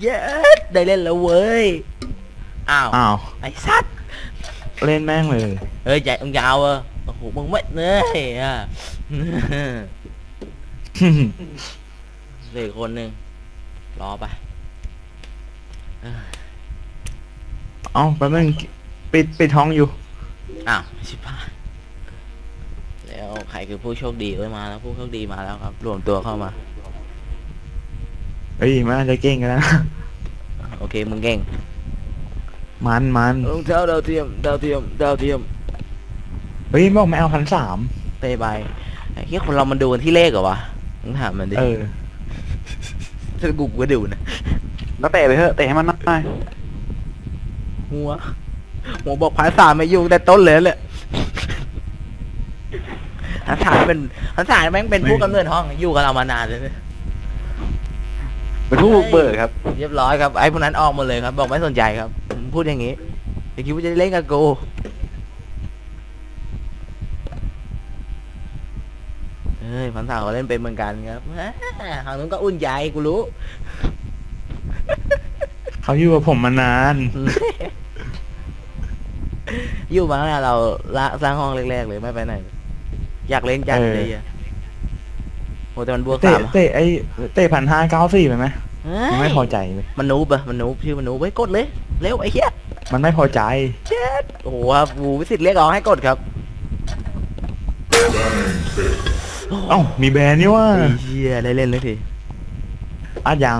เย้ได้เล่นแล้วเว้ย อ้าว อ้าว ไอ้สัตว์เล่นแม่งเลย เฮ้ยใจมึงยาวเออโอ้โหมึงไม่เนื้อยอะเหลืออกคนหนึ่งรอไปเอ้ยเอ้าแป๊บนึงปิดปิดท้องอยู่ อ้าวชิบหายแล้วใครคือผู้โชคดีเอ้ยมาแล้วผู้โชคดีมาแล้วครับ รวมตัวเข้ามา เฮ้ยมันอาจจะเก่งกันนะโอเคมึงเก่งมันมันรองเท้าดาวเทียมดาวเทียมดาวเทียมเฮ้ยบอกไม่เอาพันสามเตะไปไอ้เหี้ยคนเรามันดูกันที่เลขเหรอวะมึงถามมันดิเออถ้ากูกูก็ดูนะแล้วเตะไปเถอะเตะให้มันหน่อยหัวหัวบอกภาษาไม่ยุ่งแต่ต้นเลยแหละภาษาเป็นภาษาแม่งเป็นผู้กำเนิดห้องอยู่กับเรามานานเลยเนี่ย เป็นผู้บุกเบิกครับ เรียบร้อยครับไอ้พวกนั้นออกหมดเลยครับ บอกไม่สนใจครับผมพูดอย่างนี้อย่าคิดว่าจะเล่นกับกูเฮ้ยพันสาวเขาเล่นเป็นเหมือนกันครับแหมทางนู้นก็อุ่นใจกูรู้ เขาอยู่กับผมมานาน อยู่มาตั้งแต่เราละสร้างห้องแรกๆเลยไม่ไปไหน อยากเล่นจัดเออเลยอะโห แต่มันบวกเตะสามอะเตะไอ้เตะพันห้าเก้าสี่ไปไหมเฮ้มันยไม่พอใจเลยมันนูบอะมันนูบชื่อมันนูบไว้ยกดเลย เร็วไอ้เหี้ยมันไม่พอใจเจ็ดโอ้โหครับบูวิสิตเรียกร้องให้กดครับเอ้ามีแบรนด์นี่ว่าไอ้เหี้ยได้เล่นเลยทีอัดยัง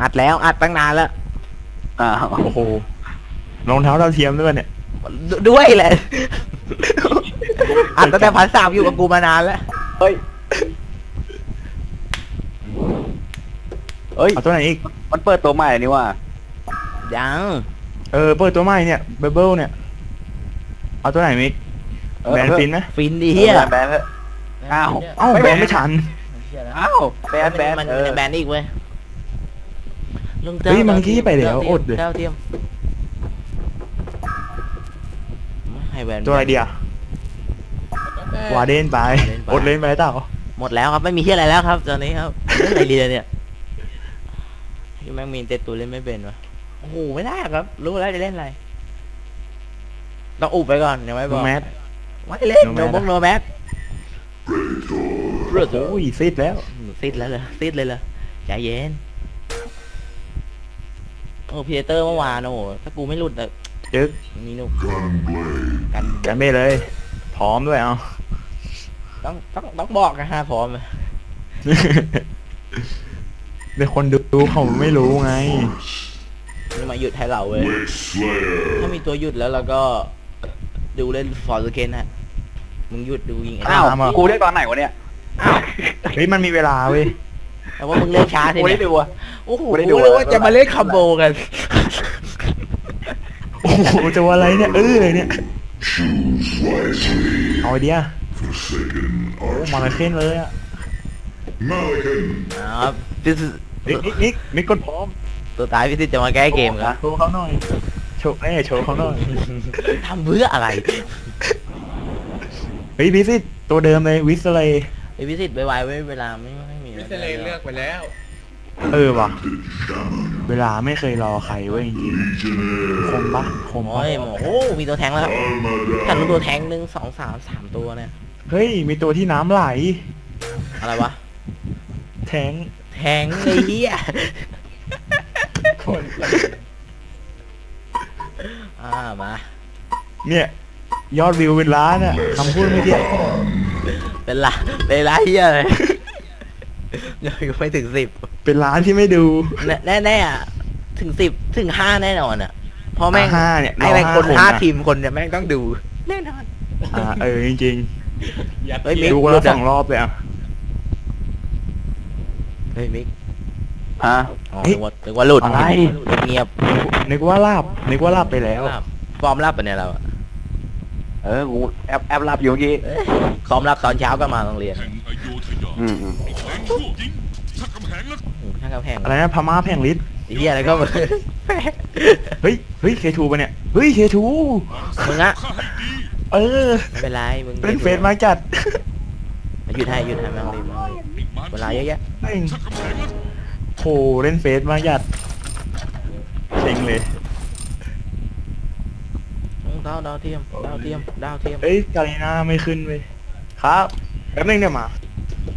อัดแล้วอัดตั้งนานแล้วอ้าวโอ้โหรองเท้าดาวเทียมด้วยเนี่ยดด้วยแหละ อัดตั้งแต่พันสามอยู่กับกูมานานแล้ว เฮ้ย เฮ้ย เอาตัวไหนอีก มันเปิดตัวใหม่นี่ว่ายังเออ เปิดตัวใหม่เนี่ยเบเบิลเนี่ย เอาตัวไหนมิกเออแบรนด์ฟินไหมฟินดีเฮีเหี้ยยแบนเถอะอ้าวเอ้าแบรนด์ไม่ทันอ้าวแบนแบนมันเออแบนอีกเว้ยลงเฮ้ยมังกี้ไปแล้วอดเลยเจ้าเทียมไม่ให้แบนตัวอะไรเดียววาเดนไปวาเดนไปอดเล่นไปเต่าหมดแล้วครับไม่มีที่อะไรแล้วครับตอนนี้ครับเล่นอะไรดีเนี่ยยัง แม่งมีเต็ดตัวเล่นไม่เป็นวะโอ้โหไม่ได้ครับ รู้แล้วจะเล่นอะไรต้องอุบไปก่อนยังไม่บน้ออกงแมทไม่เล่น No โน Math บงโนแมทโอ้ยซิดแล้วซิดแล้วเลยซิดเลยเลยใจเย็นโอ้พีเตอร์เมื่อวานโอ้โหถ้ากูไม่หลุดอะจึ๊กมีหนุกกันแกมเบ้เลย พร้อมด้วยเอาต้องต้องต้องบอกนะฮะพร้อม เดี๋ยวคนดูเขาไม่รู้ไง นี่มาหยุดให้เราเว้ย ถ้ามีตัวหยุดแล้วเราก็ดูเล่นฟอร์สเกนฮะ มึงหยุดดูยิงไอ้อ้าวตามอะ กูได้ตอนไหนวะเนี่ยอ้าวเฮ้ยมันมีเวลาเว้ยแต่ว่ามึงเล่นช้าทีกูเนี่ได้ยดูอะ โอ้โหกูได้ดูรู้เลยว่าจะมาเล่นคอมโบกัน โอ้โหจะว่าอะไรเนี่ยเออเลยเนี่ยเอาไอเดียโอ้มาเลยขึ้นเลยอะครับพี่สิ นิกนิกนิกนิกกดพร้อมตัวตายพี่สิจะมาแก้เกมครับโชว์เขาหน่อยโชว์เอ้ยโชว์เขาหน่อยทำเพื่ออะไรเฮ้ยพิซิตตัวเดิมเลยวิสเลยไอพี่สิไปไวไว้เวลาไม่ไม่มีวิสเลย์เลือกไปแล้ว เออว่ะเวลาไม่เคยรอใครเว้ยจริงๆคมปะคมโอ้ปะยโอ้โหมีตัวแทงแล้วครับถ้ารู้ตัวแทงหนึ่งสองสามสามตัวเนี่ยเฮ้ยมีตัวที่น้ำไหล อะไรวะ แทง แทงไอ้เหี้ยคนอ่ามาเนี่ย ยอดวิวเป็นล้านอะคำพูดไม่เทียบเป็นละเป็นละเหี้ยเลยยังไม่ถึงสิบเป็นล้านที่ไม่ดู แน่แน่แน่อะถึงสิบถึงห้าแน่นอนอะเพราะแม่งอ่าห้าเนี่ยไอ้แม่งเราคนห้าคนห้าอะทีมคนเนี่ยแม่งต้องดู แน่นอนอ่าเออจริงยัดเฮ้ยเยียมิๆกดูกันแล้วสองรอบเลยอะ เฮ้ยมิกฮะ อ๋อเฮ้ยนึกว่านึกว่าหลุดอะไร เงียบนึกว่าลาบนึกว่าลาบไปแล้วรับฟอร์มรับปะเนี่ยเราอะเออกูแอบแอบหลับอยู่เมื่อกี้เอ้ยซ้อมรับตอนเช้าก็มาโรงเรียนแห่งอโยธยาอืมอืมแรงชั่วยิงชักกำแหงแล้วโอ้โหช่างกำแพงอะไรนะพม่าแพงลิศไอ้เหี้ยอะไรก็มึงเฮ้ยเฮ้ยเคทูปะเนี่ยเฮ้ยเคทูมึงอะข้าให้ดีเออ ไม่เป็นไรมึงเล่นเฟซมาจัดหยุดให้หยุดให้แม่งรีบมาอีกมัน เวลาเยอะแยะแม่งชักกำแหงแล้วโหเล่นเฟซมาจัดเซ็งเลยดาวดาวเทียมดาวเทียมดาวเทียมเอ้ยกาลีนาไม่ขึ้นเว้ยครับแป๊บนึงเดี๋ยวมา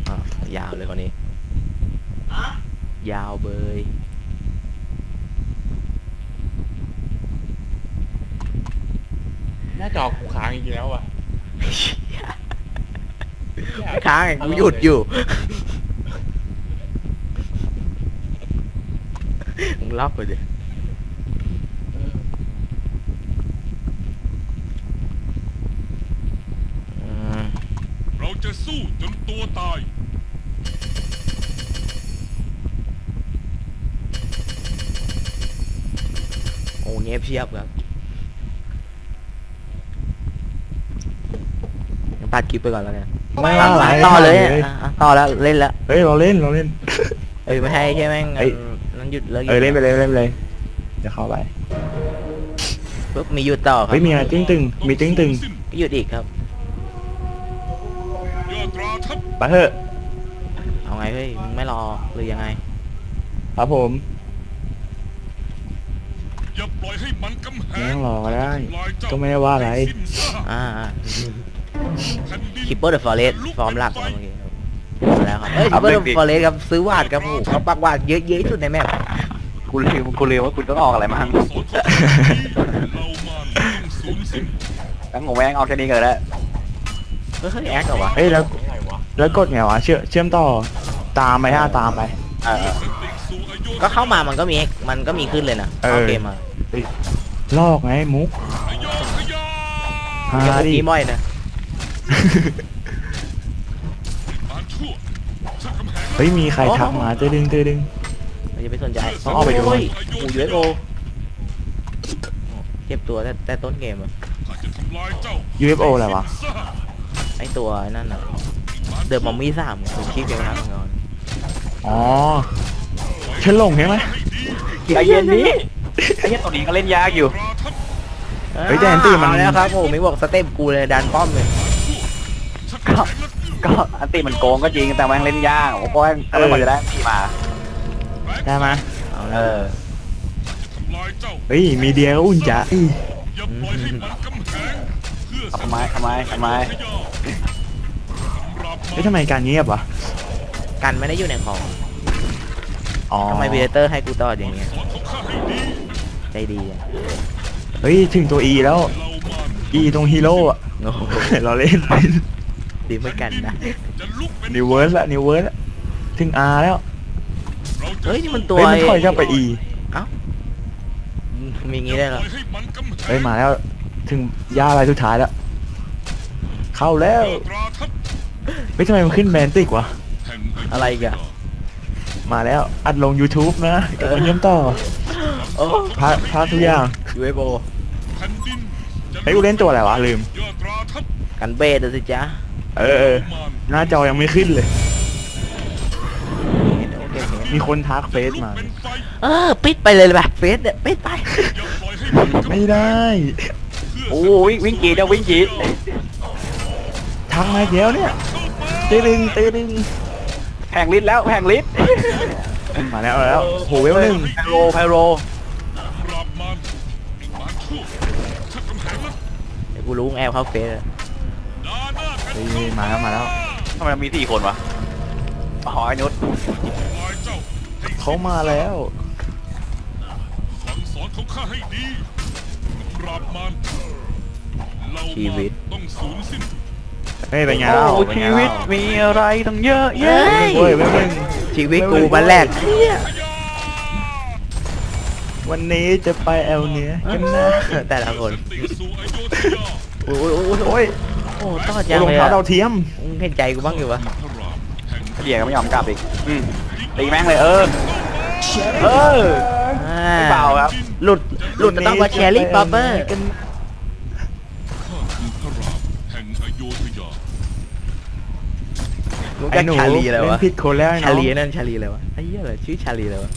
อะยาวเลยคนนี้ยาวเบยหน้าจอกูค้างอีกแล้วอะ ไม่ค้างไงกูหยุดอยู่มึงล็อกไปดิอืมเราจะสู้จนตัวตาย โอ้เงียบเชียบครับงั้นตัดคลิปไปก่อนแล้วกัน ไม่ว่าอะไรต่อเลยเลอะอะต่อแล้วเล่นแล้วเฮ้ยเราเล่นเราเล่น เอ้ยไม่ให้ใช่ไหมงั้นเอ้ยนั้นหยุดเลิกเออเล่นไปเลยเล่นไปเลยเดี๋ยวเข้าไปปุ๊บมีหยุดต่อครับเฮ้ยมีอะไรตึ้งตึงมีตึ้งตึงก็หยุดอีกครับ ยอดราทัพไปเถอะเอาไงเฮ้ยมึงไม่รอหรือยังไง ครับผมอย่าปล่อยให้มันกำแหไม่งต้องรอก็ได้ทำลายเจ้าก็ไม่ได้ว่าอะไรให้สิ้นซากอ่าอ่าแผ่นดิน คิปเปอร์เดอะฟอเรสฟอร์มหลักครับเมื่อกี้ครับมาแล้วครับเอ้ยคิปเปอร์เดอะฟอเรสครับซื้อวาดครับโอ้โหเขาปักวาดเยอะเยอะที่สุดในแมปกูลืมกูลืมว่าคุณต้องออกอะไรมั่งสอนของเรามันต้องสูญสิ้นแล้วงงแม่งเอาแค่นี้กันแล้วเฮ้ยแอคเหรอวะเอ้ยแล้วอะไรวะแล้วกดไงวะเชื่อเชื่อมต่อตามไปฮะตามไปเออสติสู่อโยธก็เข้ามามันก็มีมันก็มีขึ้นเลยนะเออเข้าเกมมาลอกไงมุกอโยธยาฮาเกมดินี้ม่อยนะ เฮ้ยมีใครทักมาเตือดึงเตือดึงเราจะไปสนใจต้องเอาไปดูโยหมูยูเอโอเจ็บตัวแต่แต่ต้นเกมอะข้าจะทำลายเจ้า UFO อะไรวะให้สิ้นซากไอตัวไอ้นั่นน่ะเดอะมอมมี่สามคือคลิปเกมนะครับงอนอ๋อเชิญหลงใช่ไหมใจเย็นนี้ไอ้เหี้ยตัวนี้ก็เล่นยากอยู่ราทัพเฮ้ยแต่แอนตี้มัน เอาแล้วครับโอ้ไม่บอกสเต็ปกูเลยดันป้อมเลยชั กกำแหงและก็อันตีมันโกงก็จริงแต่แม่งเล่นยากผมก็แม่งถ้าไม่กว่าจะได้ที่มาใช่ไหมเอาเอแล้วอทำลายเจ้าเฮ้ยมีเดียก็อุ่นจ้ะอี้อย่าปล่อยให้มันกำแหงเพื่อเอาทำไมทำไมทำไมทยาสำหรับมัเฮ้ยนทำไมการเงียบวะกันไม่ได้อยู่ในของอ๋อทำไมเบเตอร์ให้กูต่ออย่างเงี้ยสอนของข้าให้ดีใจดีอะเฮ้ยถึงตัว E แล้ว เรามัน E ตรงฮีโร่อะ โอ้โห เราเล่น ดีเหมือนกันนะจะลุกเป็นนิวเวิร์สละนิวเวิร์สละถึง R แล้วเราจะเฮ้ยนี่มันตัวเฮ้ยมันถอยกลับไป E มีงี้ได้เหรอปล่อยให้มันกำแหงเฮ้ยมาแล้วถึงย่าอะไรสุดท้ายแล้ว เข้าแล้วยอดราทัพเฮ้ยทำไมมันขึ้นแบนติกวะ แห่งอะไรอีกอะ มาแล้วอัดลง YouTube นะเดี๋ยวมาเยี่ยมต่อโอ้พาพาทุกอย่างยูเอโอแผ่นดินจะเฮ้ยกูเล่นตัวอะไรวะลืม ยอดราทัพกันเบสสิจ๊ะ เออเออมันหน้าจอยังไม่ขึ้นเลย เห็นโอเคเห็นมีคนทักเฟซลุกมาเป็นไฟเออ ปิดไปเลยแบบเฟสเนี่ยปิดไปอย่าปล่อยให้มันกำแหงไม่ได้ โอ้วิ่งวิ่งกรีดจะวิ่งกรีดทักมาอีกแล้วเนี่ยตีดึงตีดึงแผงลิตรแล้วแผงลิตรมาแล้วมาแล้วโหเวลหนึ่งไพโรไพโรปราบมันมันชั่วชักกำแหงและเดี๋ยวกูรู้แอบเข้าเฟสอะดาหน้ากัน เฮ้ยมาแล้วมาแล้วทำไมมันมีสี่คนวะอ๋อไอ้นุชทำลายเจ้าให้เขามาแล้วสั่งสอนของข้าให้ดีปราบมันเรามันต้องสูญสิ้นเฮ้ยเป็นไงเล่าโอ้เป็นชีไงวิตเล่ามีอะไรตั้งเยอะเย้แยะเว้ยเว้ยเว้ยชีวิตกูมันแรกเหี้ยวันนี้จะไปแอลเนี้ยกันนะแต่ละคนติสู่อโยธยา โอ้ยโอ้ยโอ้ย โอ้ยโอ้ตอดยังรองเลยเท้าอะดาวเทียมมึงเห็นใจกูบ้างอยู่วะพระรามแห่งเดียก็ไม่ยอมกลับอีกอืมตีแม่งเลยเออ เอออ่าไม่เบาครับ หลุดหลุดก็ต้องมาแชร์ลิบับเบอร์กันข้าคือพระรามแห่งอโยธยามึงไอ้ก็หนูชาลีอะไรเล่วะนผิดคนแล้วไอ้น้ชาองลีนั่นชาลีอะไรวะไอ้เหี้ยอะไรชื่อชาลีอะไรวะ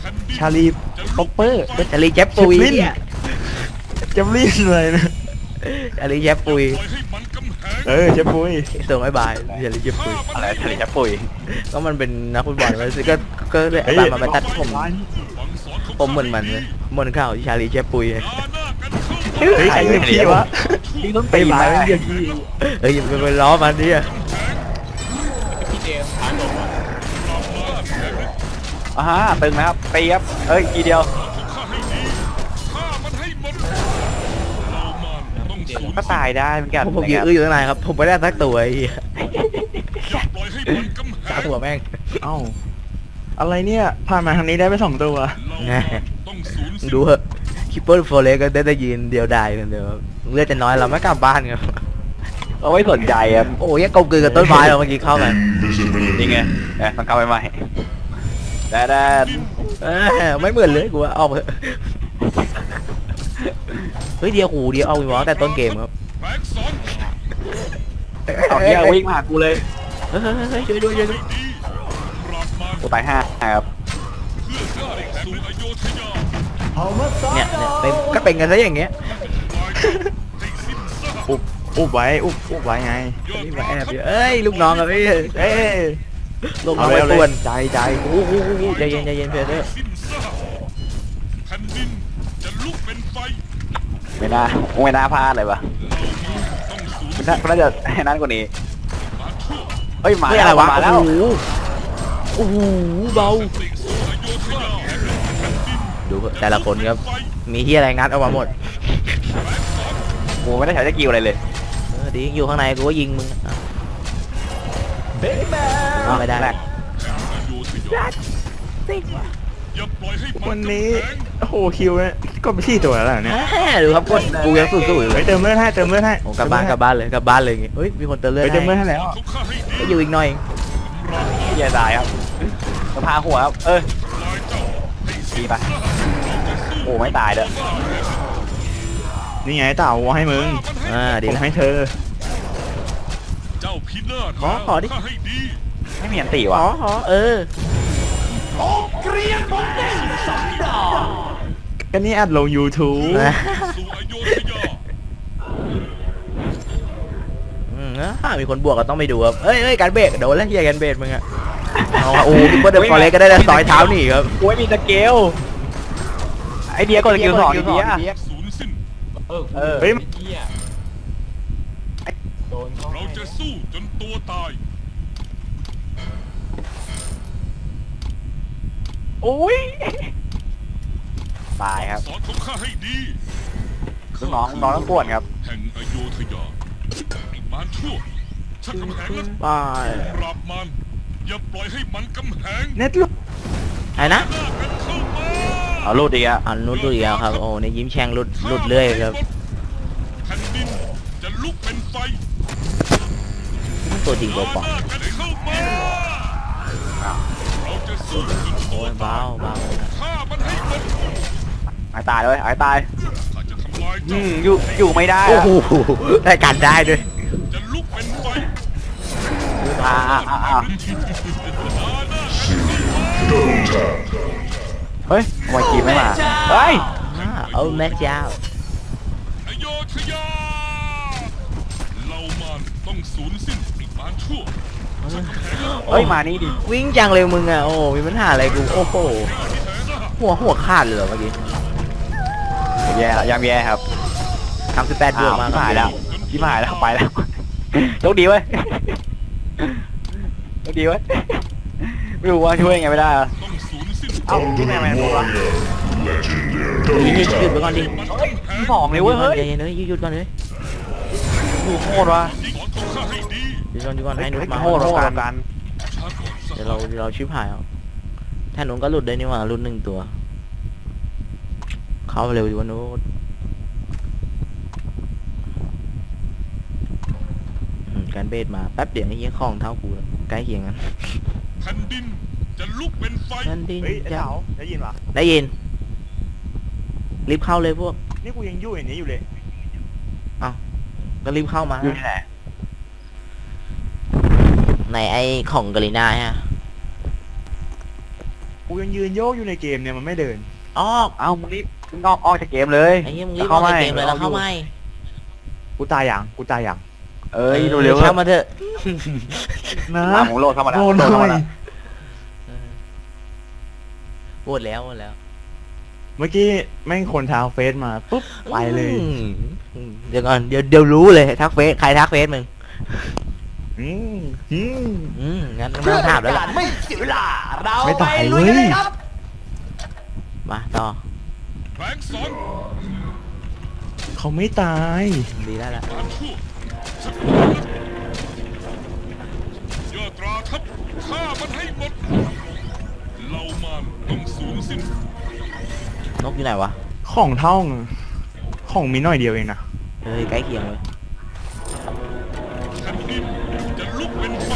แผ่นดินชาลีป๊อปเปอร์ชาลีแจ๊บปุยชิปลิ้นเนี่ยจะรีบเลยนะ ชาลีแจ๊บปุย ปล่อยให้มันกำแหง เออเชฟปุ้ยส่งไอ้บายชาลีแจ๊บปุยอะไรทะเลจะปุ๋ยก็มันเป็นนักฟุตบอลมาสิก็ก็เลยเฮ้ยตามมาไปตัดผมผมเหมือนมันเลยเหมือนข้าวที่ชาลีเชฟปุยหน้ากันเฮ้ยใครเรียกพี่วะยิงต้นไปมาเรียกพี่เอ้ยไปล้อมันดิอะอ่าฮะตึงนะครับตีครับเอ้ยทีเดียว ก็ตายได้เหมือนกันผมนะยืคนรับอื้ออยู่ตั้งนานครับ ผมไม่ได้สักตัวไอ้เหี้ยอย่าปล่อยให้มันกำแหสางหัวแม่ง เอ้าอะไรเนี่ยผ่านมาทางนี้ได้ไปสองตัว เรามันต้องสูญมึงสิ้นดูเหอะคิปเปอร์โฟเลก็ได้ได้ยืนเดียวดายคนเดียวครับเลือดจะน้อยเราไม่กลับบ้านครับเราไม่สนใจครับโอ้ยยังกลมกลืนกับต้นไม้เราเมื่อกี้เข้ากันนี่ไงเอ้ยมันเข้าไปใหม่แต่แต่เอ้ยไม่เหมือนเลยกูว่าเอาเถอะ เฮ้ยเดียวหูเดียวเอาวิวอแต่ต้นเกมครับแบกสอนเอาเหี้ยวิ่งมาหากูเลยเฮ้ยเฮ้ยเฮ้ยช่วยด้วยช่วยด้วยดีปราบมันกูตายห้าครับเพื่อก้าวสู่อโยธยาเนี่ยเนี่ยเป็นก็เป็นกันซะอย่างเงี้ยลายให้สิ้นซากอุบอุบไว้อุบอุบไว้ไงยอดนี่รัมาแอบกอยู่เอ้ยลูกน้องครับพี่เอ้ยลูกน้เอาองเลยไปเอาเลป่วยนใจใจโอ้โหใจเย็นใจเย็นเพเดอร์สิ้น ไฟไม่น่าไม่น่าพลาดเลยวะเรามันต้องสูญมันน่ามันน่าจะให้นั่นกว่านี้มาทั่วเฮ้ยมาเฮ้ยแล้อะไรววะมาแล้วโอ้โหโอ้โหเบาติสู่อโยธยาแผ่นดินดูเถอะแต่ละคนครับมีเฮียอะไรงัดออกมาหมดกูไม่ได้ใช้สกิลอะไรเลยเออดีอยู่ข้างในกูก็ยิงมึงอะเอาไม่ได้แรก อโยธยาอย่าปล่อยให้มัวันนนี้กำแพงโอ้โหคิวเนี่ยก็ไปที่ตัวแล้วเหรอเนี่ยแหมดูครับกดกูยังสู้ๆอยู่เลไปยเติมเลือดให้เติมเลือดให้โอ้กลับบ้านกลับบ้านเลยกลับบ้านเลยอย่างงี้เฮ้ยมีคนเติมเลือดไปให้เติมเลือดให้แล้วเขาฆ่าให้ดีก็อยู่อีกหน่อยเหี้ยตายครับสภาหัวครับเอ้ยลายเจ้าให้ดีสิ้นปะซากเราจะสู้โอ้ไม่ตายเด้อนี่ไงเต่าวัวให้มึงอ่าดีผมแล้วให้เธอ เจ้าพินาศขอขอดิ ฆ่าให้ดีไม่มีอันตีอ๋วะออ๋อเออ ก็นี่อัดลง YouTube สู่อโยธยาอืมอ่ามีคนบวกก็ต้องไปดูครับเอ้ยเอ้ยการเบรกโดนแล้วเฮียการเบรกมึงอะเอาอะโอ้คิปเปอร์เดอะฟอเรสก็ได้แต่ซอยเท้าหนีครับกูไม่มีสเกลไอเดียกดสกิลสองไอเดียสูญสิ้น เออเออเฮ้ยไอ้เหี้ย โดนเขาเราจะสู้จนตัวตาย โอ้ยตายครับสอนของข้าให้ดีลูกน้องน้องต้องปวดครับ แห่งอโยธยาไอ้มารชั่วชักกำแหงนะบายปราบมันอย่าปล่อยให้มันกำแหงเน็ตลูกไอ้นะหน้ากันเข้ามาเอาลูดดีอะอันนู้นดูอีกแล้วครับ โอ้ในยิ้มแฉ่งหลุดหลุดเรื่อยครับแผ่นดินจะลุกเป็นไฟตัวจริงตัวปลอมหน้ากันเข้ามาเราจะสู้จนตั โอ้วยเบาตายเบาฆ่ามันให้หมดไอตายเลยไอตายข้าจะทำลายอืเจ้ามอยู่อยู่ไม่ได้โอ้อะโหได้การได้ด้วยจะลุกเป็นไฟอ่าอ่าอ่าอ่าเฮ้ยทำไมกีไม่มาเฮ้ยอ่าเอาแม่เจ้าอโยธยาเรามันต้องสูญสิ้นไอ้มารชั่ว ชักกำแหงนะเฮ้ยมานี่ดิวิ่งจังเลยมึงอะโอ้มีปัญหาอะไรกูโอ้โหหัวหัวขาดเลยเหรอเมื่อกี้แย่แล้วยังแย่ครับทำสิบแปดบวอ้ากวมาพี่หายแล้วพี่หายแล้วไปแล้วโชคดีเว้ยโชคดีเว้ยไม่รู้ว่าช่วยยังไงไม่ได้อะต้องสูญสิ้นเอ้าพี่แมนแมนพูดวะหยุดหยุดหยุดไปก่อนดิมันกำแหงพี่สองเลยเว้ยเฮ้ยใจเย็นเลยหยุดหยุดก่อนเลยดูโคตรวะ ยุดก่อนหยุดก่อนให้นุชมาโคตรกันกันช้าก่อนสักเดี๋ยวเราเราชิบหายเอาถ้านุนก็หลุดได้นี่หว่าหลุดหนึ่งตัว เข้าเร็วดีวะนุชอืมการเบสมาแป๊บเดียวไอ้เหี้ยของเท่ากูแล้วใกล้เคียงกันแผ่นดินจะลุกเป็นไฟนั่นดิเฮ้ยไอ้จะเต่าได้ยินปะได้ยินรีบเข้าเลยพวก นี่กูยังอยู่อย่างนี้อยู่เลยก็รีบเข้ามาอยู่ที่ไหน ในไอของกาลิน่าฮะกูยังยืนโยกอยู่ในเกมเนี่ยมันไม่เดินออกเอ้ามึงรีบมึงออกออกจากเกมเลยไอ้เหี้ยมึงรีบเข้ามาเกมเลยแล้วเข้าไม่กูตายอย่างกูตายอย่าง เอ้ยเร็วๆช่างมาเถอะนะอะผมโหลดเข้ามาแล้วโดนโหลดหเข้าน่อมายแล้วโหวตแล้วโหวตแล้ว เมื่อกี้แม่งคนทางเฟซมาปุ๊บไปเลยอืมเดี๋ยวก่อนเดี๋ยวเดี๋ยวรู้เลยทักเฟซใครทักเฟซมึง อืมอืมอืมงั้นไม่ต้องถามแล้วล่ะไม่เสียเวลา เราไม่ไปตายลุยกันเว้เลยยครับ มาต่อแผลงสอนเขาไม่ตายดีแล้วล่ะตามชั่วสักยอดตราทัพฆ่ามันให้หมดเหล่ามารต้องสูญสิ้นนกอยู่ไหนวะ ของเท่าของมีหน่อยเดียวเองนะเฮ้ยใกล้เคียงเลย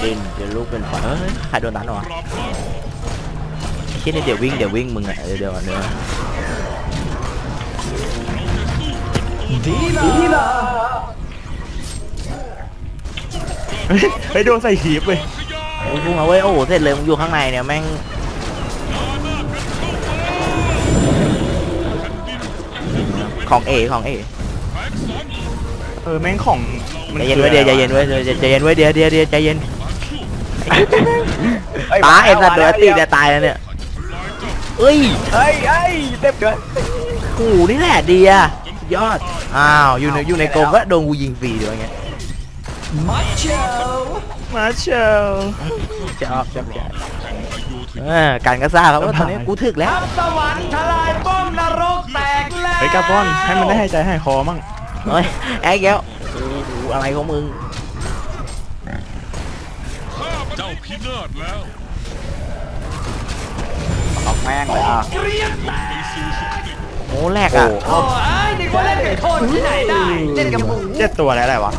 ดินเดี๋ยวลูกเป็นไฟเฮ้ยใครโดนตันวะปราบมารเช่นเดี๋ยววิ่งเดี๋ยววิ่งมึงอะเดี๋ยวเดี๋ยวเดี๋ยวดีละเฮ้ยเฮ้ยโดนใส่ขีบเลยทยาโอ้ยพุ่งมาเว้ยโอ้โหเสร็จเลยมึงอยู่ข้างในเนี่ยแม่งของเอของเอแผลงสอนเออแม่งของมัใจเย็นไว้เดี๋ยวใจเย็นไว้เดี๋ยวใจเย็นไว้เดี๋ยวเดี๋ยวเดี๋ยวใจเย็น ตามชั่วตายไอ้สัตว์เดือดตีจะตายแล้วเนี่ยทำลายเจ้าเอ้ยเฮ้ยเฮ้ยเต็มเลยโอ้โหนี่แหละดีอะสุดยอด อ้าวอยู่ในอยู่ในกรงก็โดนกูยิงฟรีด้วยไงมัชเชลมาเชลชอบชอบชอบแห่งอโยธเออการกระซ่าครับว่าตอนนี้กูถึกแล้วทัพสวรรค์ทลายป้อมนรกแตกแล้วเฮ้ยกาปอนให้มันได้หายใจหายคอมั่งเฮ้ยไอ้แก้วโอ้โหอะไรของมึง พินาศแล้วออกแม่งเลยอะไปสู่สุคติโอ้แรกอะโอ้ยนึกว่าเล่นไก่ทอดที่ไหนได้เล่นกับหมูเจ็ดตัวแล้วอะไรวะ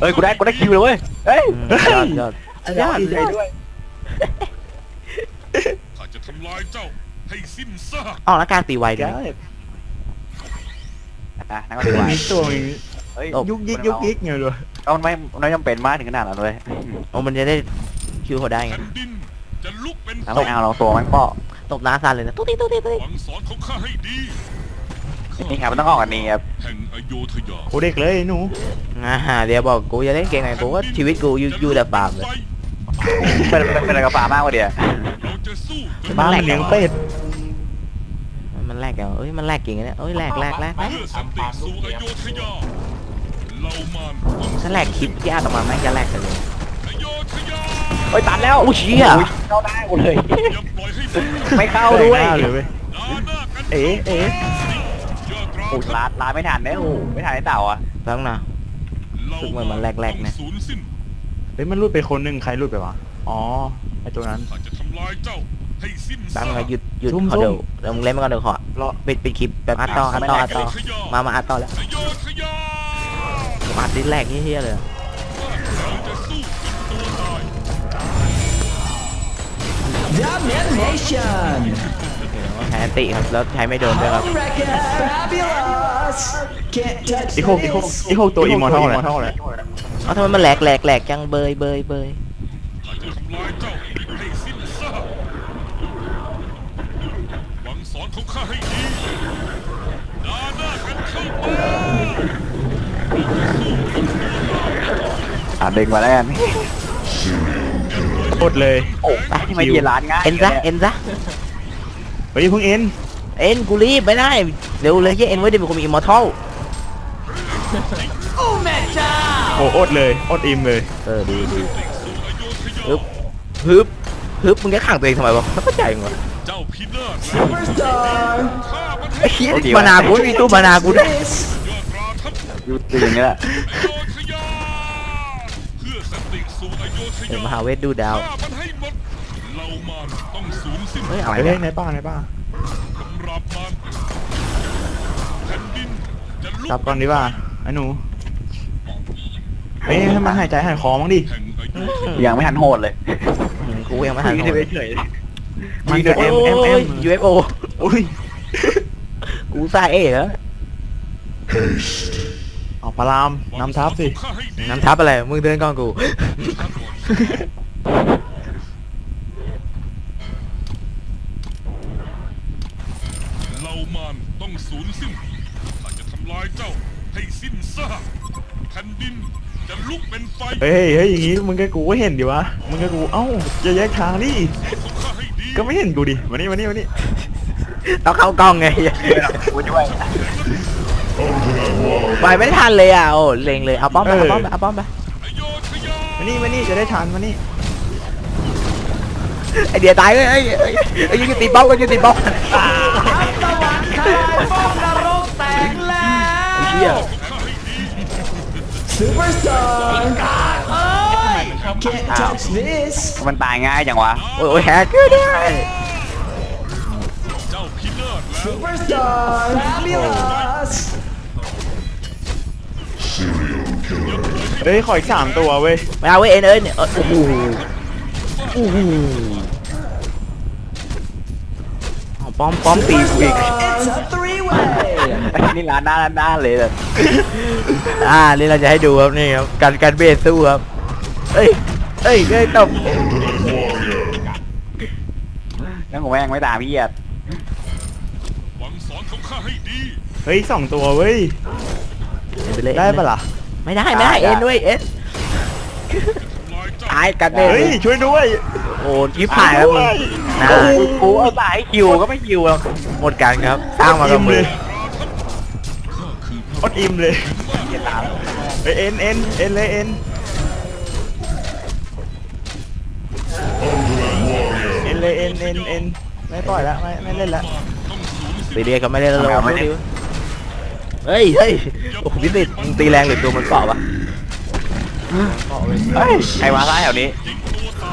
เฮ้ยกูได้กูได้คิวเลยเว้ยเฮ้ยอืมยอดยอดยอดดีใจด้วยข้าจะทำลายเจ้าให้สิ้นซากอ๋อแล้วการตีไวด้วได้ยอะนั่นก็ดีกว่ามีตัวมีเฮ้ยยุกยิกยุกยิกไงเลยเอามันไม่มันไม่จำเป็นมากถึงขนาดนั้นเลยโอ้มันจะได้ คิวเขาได้ไงแผ่นดินจะลุกเป็นถ้าไฟไม่เอาเราตัวมันเปาะตบหน้าซันเลยนะตุ๊ดติ๊ดตุ๊ดติ๊ดตุ๊ดติ๊ดหวังสอนของข้าให้ดีนี่ครับมันต้องออกอันนี้ครับแห่งอโยธยาโคเด็กเลยหนูอ่าเดี๋ยวบอกกูจะเล่นเกมไงกูว่าชีวิตกูอยู่อยู่แต่ฟาร์มเลย เป็นเป็นเป็นอะไรกับป่ามากกว่าเดียวเราจะสู้จนบ้านมันเลี้ยงเป็ดมันแลกกันเอ้ยมันแลกกิ่งกันเนี่ยเอ้ยแลกแลกแลกแลกเพื่อสันติสู่อโยธยาเรามารต้องถ้าแลกคลิปที่อาตมาแม่งจะแลกกันเลยอโยธยาเฮ้ยตัดแล้วโอ้เชี่ยอุ๊เข้าได้หมดเลย อย่าปล่อยให้มันไม่เข้าด้วยแรงหน้าเลยเว้ยด่าหน้ากันเอ๋เอ๋ยอดราโอ้ลาดลาดไม่ทันเนี่ยโอ้ไม่ทันไอ้เต่าอะแป๊บนะ รู้สึกเหมือนมันแรกๆนะต้องสูญสิ้นเฮ้ยมันรุดไปคนหนึ่งใครรุดไปวะ อ๋อไอตัวนั้น ข้าจะทำลายเจ้าให้สิ้นแป๊ซาบกนะหยุดหยุดซุ่มขอซุ่ม เดี๋ยวเดี๋ยวมึงเล่นมาก่อนเดี๋ยวขอรอปิดปิดคลิปแบบอัดต่ออัดต่ออัดต่อมามาอัดต่อแล้วอโยธยาผมอัดดิ้นแรกเฮี้ยๆเลยเราจะสู้จนตัวตาย ดัมเนเนชั่นใช้อันติครับแล้วใช้ไม่โดนด้วยครับแรกเกอร์ฟาบิลัส Can't touch อีโคกอีโคกอีโคกตัวอิมมอร์ทัลเลยเอ้าทำไมมันแหลกแหลกแหลกจังเบยเบยเบยข้าจะทำลายเจ้าให้สิ้นซากหวังสอนของข้าให้ดีด่าหน้ากันเข้ามาอ่าดึงมาแล้ว กันกดเลย โอ้ที่ไม่เยียร้านง่ายเอ็นซะเอ็นซะเฮ้ยเพิ่งเอ็นเอ็นกูรีบไม่ได้เร็วเลยเฮียเอ็นไว้เดี๋ยวเป็นคนมีอิมมอร์ทัลโอ้แม่เจ้าโอ้อดเลยอดอิมเลยเออดีดีสู่อโยธยาฮึบฮึบฮึบมึงจะขังตัวเองทำไมวะไม่เข้าใจมึงวะเจ้าพินาศซูเปอร์สตาร์ฆ่ามันให้ไอ้เฮียมานากูไม่มีตู้มานากูด้วยยอดราทัพอยูตีอย่างนี้แหละ เดี๋ยยาวมหาเวทดูดาวฆ่ามันให้หมดเรามารต้องสูญสิ้นเฮ้ยอะไรเฮ้เนี่ยยในบ้านในบ้านกำราบมารแผ่นดินจะลุกกลับก่อนดีกว่าไอ้หนูเฮ้ยให้มันหายใจหายคอมั้งดิแห่งอโยธยายังไม่ทันโหดเลยอืมกูยังไม่ทันยิงโหที่ดเฉยมันเกิดโอ้เอ็มเอ็มเอ็ยม UFO อุ้ยกูซ่าเอ๋เหรอเอาพารามนำทัพสิข้าให้ดีน้ำทับอะไร มึงเดินก่อนกู เรามารต้องสูญสิ้นข้าจะทำลายเจ้าให้สิ้นซากแผ่นดินจะลุกเป็นไฟเฮ้ยเฮ้ยอย่างงี้มึงกับกูก็เห็นดิวะ มึงกับกู เอ้าจะแยกทางดิ ของข้าให้ดีก็ไม่เห็นกูดิ มานี่มานี่มานี่ต้องเข้ากล้องไงกูช่วยไปไม่ทันเลยอะโอ้เล็งเลยเอาป้อมไปเอาป้อมไปเอาป้อมไปอโยธยามา นี่มานี่จะได้ทันมานี่ไอเดียตายเลยไอ้ไอ้ไอ้ยิงตีป้อมกันยิงตีป้อมตะวันคลายฟ้องนรกแตกแล้วเชี่ยซูเปอร์สตาร์เอ้ย can't touch this มันตายง่ายจังวะ โอ้ยโอ้ยแฮกเกอร์ด้วยเจ้าพินาศแล้วซูเปอร์สตาร์ fabulous เฮ้ยขออีกสามตัวเว้ยไม่เอาเว้ยเอ็นเอ้ยเนี่ยเออโอ้โหโอ้โหเอาป้อมป้อมตีกูอีก it's a three way นี่ร้านหน้าหน้าเลยแบบอ่านี่เราจะให้ดูครับนี่ครับการการเบสสู้ครับเอ้ยเอ้ยเอ้ยตบนั่งของแม่งไม่ตามพี่เอียดหวังสอนของข้าให้ดี เฮ้ยสองตัวเว้ยปเลยได้ปะล่ะ ไม่ได้ไม่ได้เอ็นด้วยเอ็นทำลายเจ้าตายกันเบสเฮ้ยช่วยด้วย โอ้ยิบหายแล้วมึงนะกูกูเอาสายคิวก็ไม่คิวหรอกหมดกันครับ สร้างมากับมืออดอิ่มเลยเฮ้ยเอ็นเอ็นเอ็นเลยเอ็นเอ็นเลยเอ็นเอ็นเอ็นไม่ปล่อยแล้วไม่ไม่เล่นแล้วตีเรียกก็ไม่ได้แล้วลงไม่ดิเฮ้ยเฮ้ย โอ้โหพิสิทธิ์มึงตีแรงหรือตัวมันเกาะปะเฮ้ยใครวาซ่าแถวนี้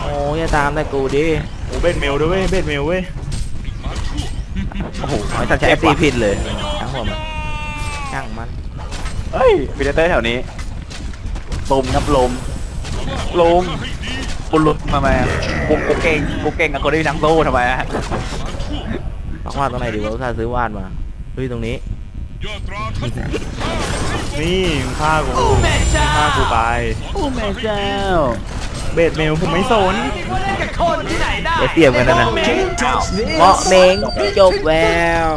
โอ้ยอย่าตามแต่กูดิโอ้เบ็ดเมลด้วยเว้ยเบ็ดเมลเว้ยโอ้โหไอ้สัตว์ใช้เอฟซีผิดเลยช่างผมอะช่างมันเฮ้ยพีเตอร์แถวนี้ลมครับลมลมบุลุษมาไหมกูกูเก่งกูเก่งกับคนที่นังสู้ทำไมอะต้องวาดตรงไหนดีวะอุตส่าห์ซื้อวาดมาเฮ้ยตรงนี้ยอดตราทัพ นี่มึงฆ่ากูโอ้แม่เจ้าฆ่ากูไป โอ้แม่เจ้าเบ็ดเมลผมไม่สนว่าเล่นกับคนที่ไหนได้เดี๋ยวเตรียมกันนะนะ Can't touch this เหมาะเมงจบแล้ว